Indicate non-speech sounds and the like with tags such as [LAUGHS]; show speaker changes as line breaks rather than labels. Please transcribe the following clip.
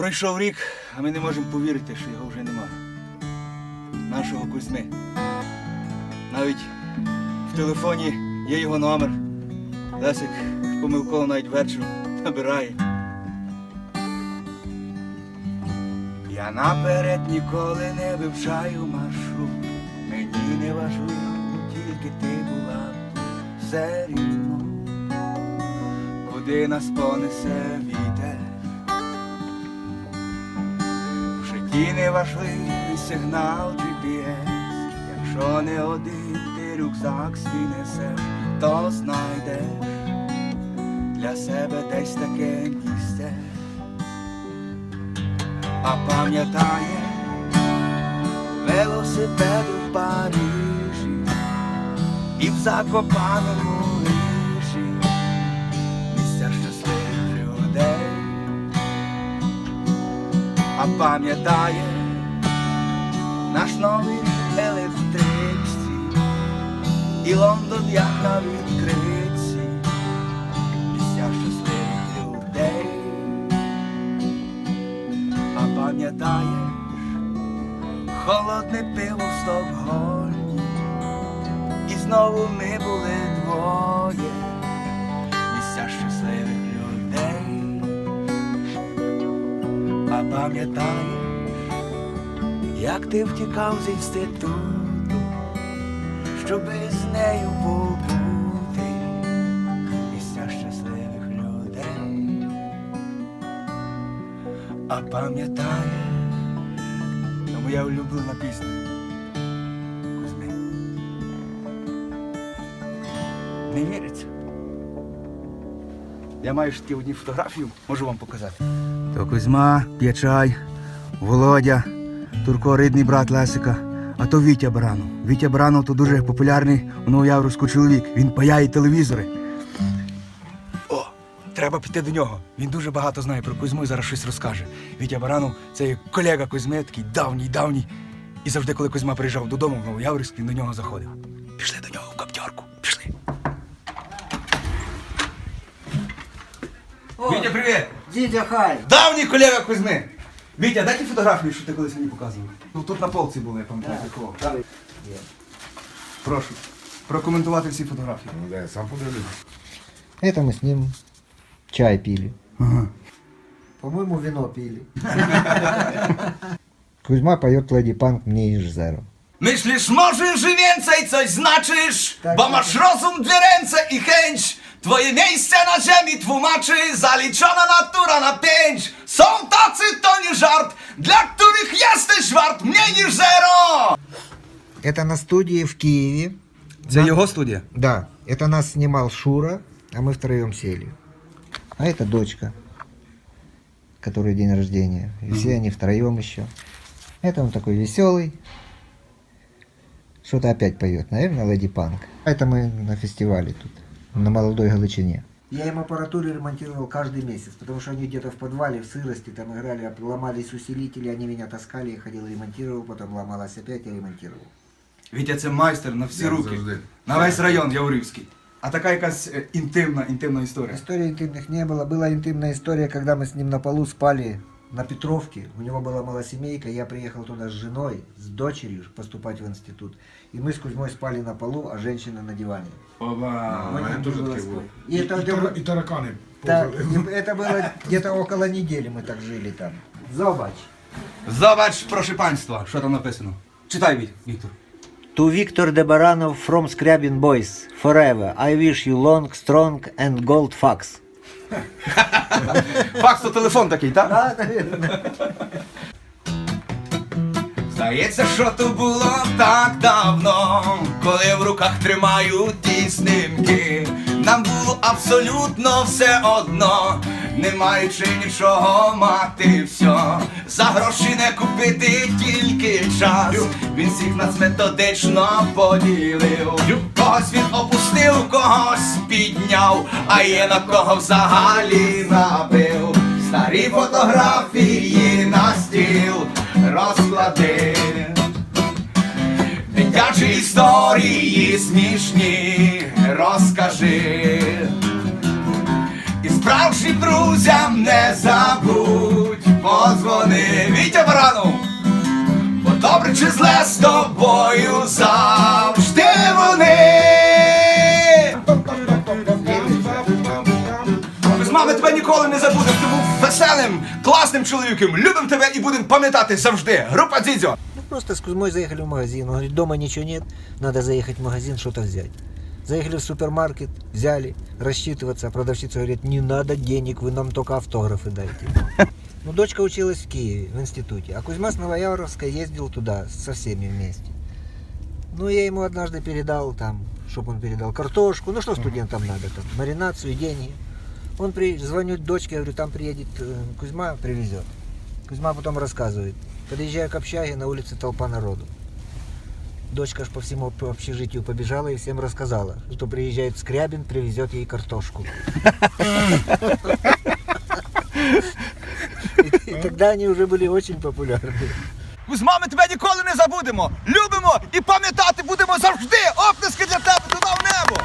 Пройшов рік, а ми не можемо повірити, що його вже нема. Нашого Кузьми. Навіть в телефоні є його номер. Лесик помилково навіть вечором набирає. Я наперед ніколи не вивчаю маршрут. Мені не важливо, тільки ти була все рівно, куди нас понесе вітер. В житті не важливий сигнал GPS, якщо не один ти рюкзак свій несеш, то знайдеш для себе десь таке місце. А пам'ятає велосипеди в Парижі і в Закопаному А пам'ятає наш новий електричці і Лондон як на відкритці, місця щасливих людей. А пам'ятаєш холодне пиво в Стокгольмі, і знову ми А пам'ятаєш, як ти втікав з інституту, щоби з нею побути, місця щасливих людей. А пам'ятаєш, то моя улюблена пісня. Не віриться. Я маю ж таки одні фотографію, можу вам показати. То Кузьма, П'ячай, Володя, Турко рідний брат Лесика, а то Вітя Баранов. Вітя Баранов то дуже популярний у Новояврську чоловік. Він паяє телевізори. О, треба піти до нього. Він дуже багато знає про Кузьму і зараз щось розкаже. Вітя Баранов це колега Кузьми, такий давній, давній. І завжди, коли Кузьма приїжджав додому в Новояврськ, він до нього заходив. Пішли до нього в каптьорку. Пішли. Вітя, привіт!
Дідя хай!
Давній колега Кузьми! Вітя, дай ті фотографії, що ти колись мені показував. Ну тут на полці були, я пам'ятаю, такого. Прошу. Прокоментувати всі фотографії.
Ну, да, я сам подивлюсь.
Это мы с ним чай пили.
Ага.
По-моему, вино пили. [LAUGHS] Кузьма поет Леди Панк «Мне иж zero».
Myślisz, możesz i więcej coś znaczysz,
Tak,
bo
tak.
masz rozum, dwie ręce i chęć. Twoje miejsce na ziemi tłumaczy zaliczona natura na pięć. Są tacy, to nie żart, dla których jesteś wart mniej niż zero.
Это на студии в Киеве.
Це його студія?
Да, это нас снимал Шура, а мы втроем сели. А это дочка, которой день рождения. И все они втроем еще. Это он такой веселый. Что-то опять поет, наверное, Леди Панк. Это мы на фестивале тут, на Молодой Галичине. Я им аппаратуру ремонтировал каждый месяц, потому что они где-то в подвале, в сырости там играли, ломались усилители, они меня таскали, я ходил, ремонтировал, потом ломалось опять, я ремонтировал.
Вітя це майстер на всі
Я
руки.
завжди.
На весь район Яворівський. А така якась е, інтимна, інтимна історія.
Истории интимных не было. Была интимная история, когда мы с ним на полу спали на Петровке. У него была малосемейка. Я приехал туда с женой, с дочерью поступать в институт. И мы с Кузьмой спали на полу, а женщина на диване.
Оба.
У мене
там
теж
было
таке було.
спать.
І,
И
і,
это,
тара- і таракани
да,
повзали.
это было где-то около недели мы так жили там. Зобач.
Зобач, прошу панства, що там написано. Читай, Вік- Віктор.
To Victor de Baranov from Scriabin Boys. Forever. I wish you long, strong and gold fax. [LAUGHS]
Факс то телефон такий, так? Здається, що то було так давно, коли в руках тримаю ті снимки. Нам було абсолютно все одно, не маючи нічого мати все. За гроші не купити тільки час. Він всіх нас методично поділив. Когось він опустив, когось підняв, а є на кого взагалі набив. Старі фотографії на стіл розклади. Дитячі історії смішні розкажи справжнім друзям не забудь, позвони Вітя Барану, бо добре чи зле з тобою завжди вони. Без мами тебе ніколи не забудемо, ти був веселим, класним чоловіком. Любим тебе і будемо пам'ятати завжди. Група Дзідзьо.
Ну просто з Кузьмой заехали в магазин. Он говорит, дома нічого нет, надо заехать в магазин що то взять. Заехали в супермаркет, взяли, рассчитываться. Продавщица говорит, не надо денег, вы нам только автографы дайте. [LAUGHS] Ну, дочка училась в Киеве, в институте. А Кузьма с Новояворовска ездил туда со всеми вместе. Ну, я ему однажды передал там, чтобы он передал картошку. Ну, что студентам надо там, маринацию, деньги. Он при... звонит дочке, говорю, там приедет э, Кузьма, привезет. Кузьма потом рассказывает. Подъезжаю к общаге, на улице толпа народу. Дочка ж по всему общежитию побежала и всем рассказала, что приезжает Скрябин, привезет ей картошку. И тогда они уже были очень популярны.
З мами тебе ніколи не забудемо. Любимо і пам'ятати будемо завжди. Оплески для тебе туди в небо.